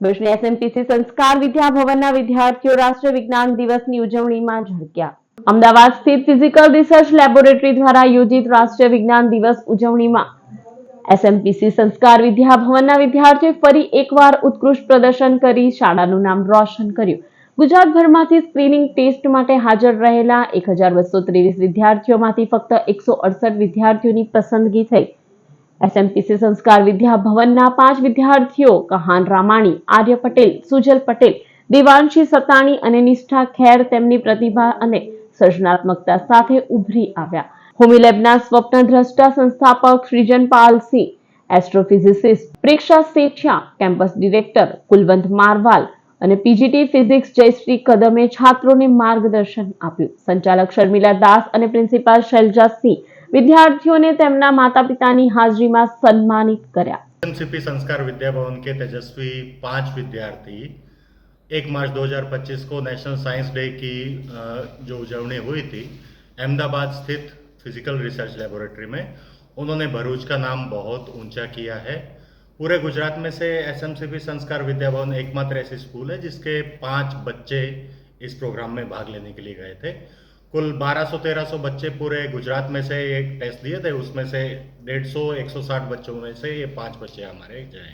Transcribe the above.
ભુજની એસએમપીસી સંસ્કાર વિદ્યા ભવનના વિદ્યાર્થીઓ રાષ્ટ્રીય વિજ્ઞાન દિવસની ઉજવણીમાં ઝળક્યા. અમદાવાદ સ્થિત ફિઝિકલ રિસર્ચ લેબોરેટરી દ્વારા યોજિત રાષ્ટ્રીય વિજ્ઞાન દિવસ ઉજવણીમાં એસએમપીસી સંસ્કાર વિદ્યા ભવનના વિદ્યાર્થીઓએ ફરી એકવાર ઉત્કૃષ્ટ પ્રદર્શન કરી શાળાનું નામ રોશન કર્યું. ગુજરાતભરમાંથી સ્ક્રીનિંગ ટેસ્ટ માટે હાજર રહેલા એક હજાર બસો ત્રેવીસ વિદ્યાર્થીઓમાંથી ફક્ત એકસો અડસઠ વિદ્યાર્થીઓની પસંદગી થઈ. એસએમપીસી સંસ્કાર વિદ્યા ભવનના પાંચ વિદ્યાર્થીઓ, કહાન રામાણી, આર્ય પટેલ, સુજલ પટેલ, દેવાંશી સતાણી અને નિષ્ઠા ખેર તેમની પ્રતિભા અને સર્જનાત્મકતા સાથે ઉભરી આવ્યા. હોમીલેબના સ્વપ્નદ્રષ્ટા સંસ્થાપક Palsinh astrophysicist Preksha Sethiya, campus director Kulwant Marwal અને પીજીટી ફિઝિક્સ જયશ્રી કદમે છાત્રોને માર્ગદર્શન આપ્યું. સંચાલક શર્મિલા દાસ અને પ્રિન્સિપાલ શૈલજા સિંહ વિદ્યાર્થીઓને તેમના માતા પિતાની હાજરીમાં સન્માનિત કર્યા एमसीपी संस्कार विद्या भवन के तेजस्वी पांच विद्यार्थी एक मार्च 2025 को नेशनल साइंस डे की अ, जो उजवनी हुई थी अहमदाबाद स्थित फिजिकल रिसर्च लेबोरेटरी में उन्होंने भरूच का नाम बहुत ऊंचा किया है पूरे गुजरात में से एसएमसीपी संस्कार विद्या भवन एकमात्र ऐसी स्कूल है जिसके पांच बच्चे इस प्रोग्राम में भाग लेने के लिए गए थे कुल 1200 1300 बच्चे पूरे गुजरात में से एक टेस्ट दिए थे उसमें से 150 160 बच्चों में से ये पांच बच्चे हमारे जाए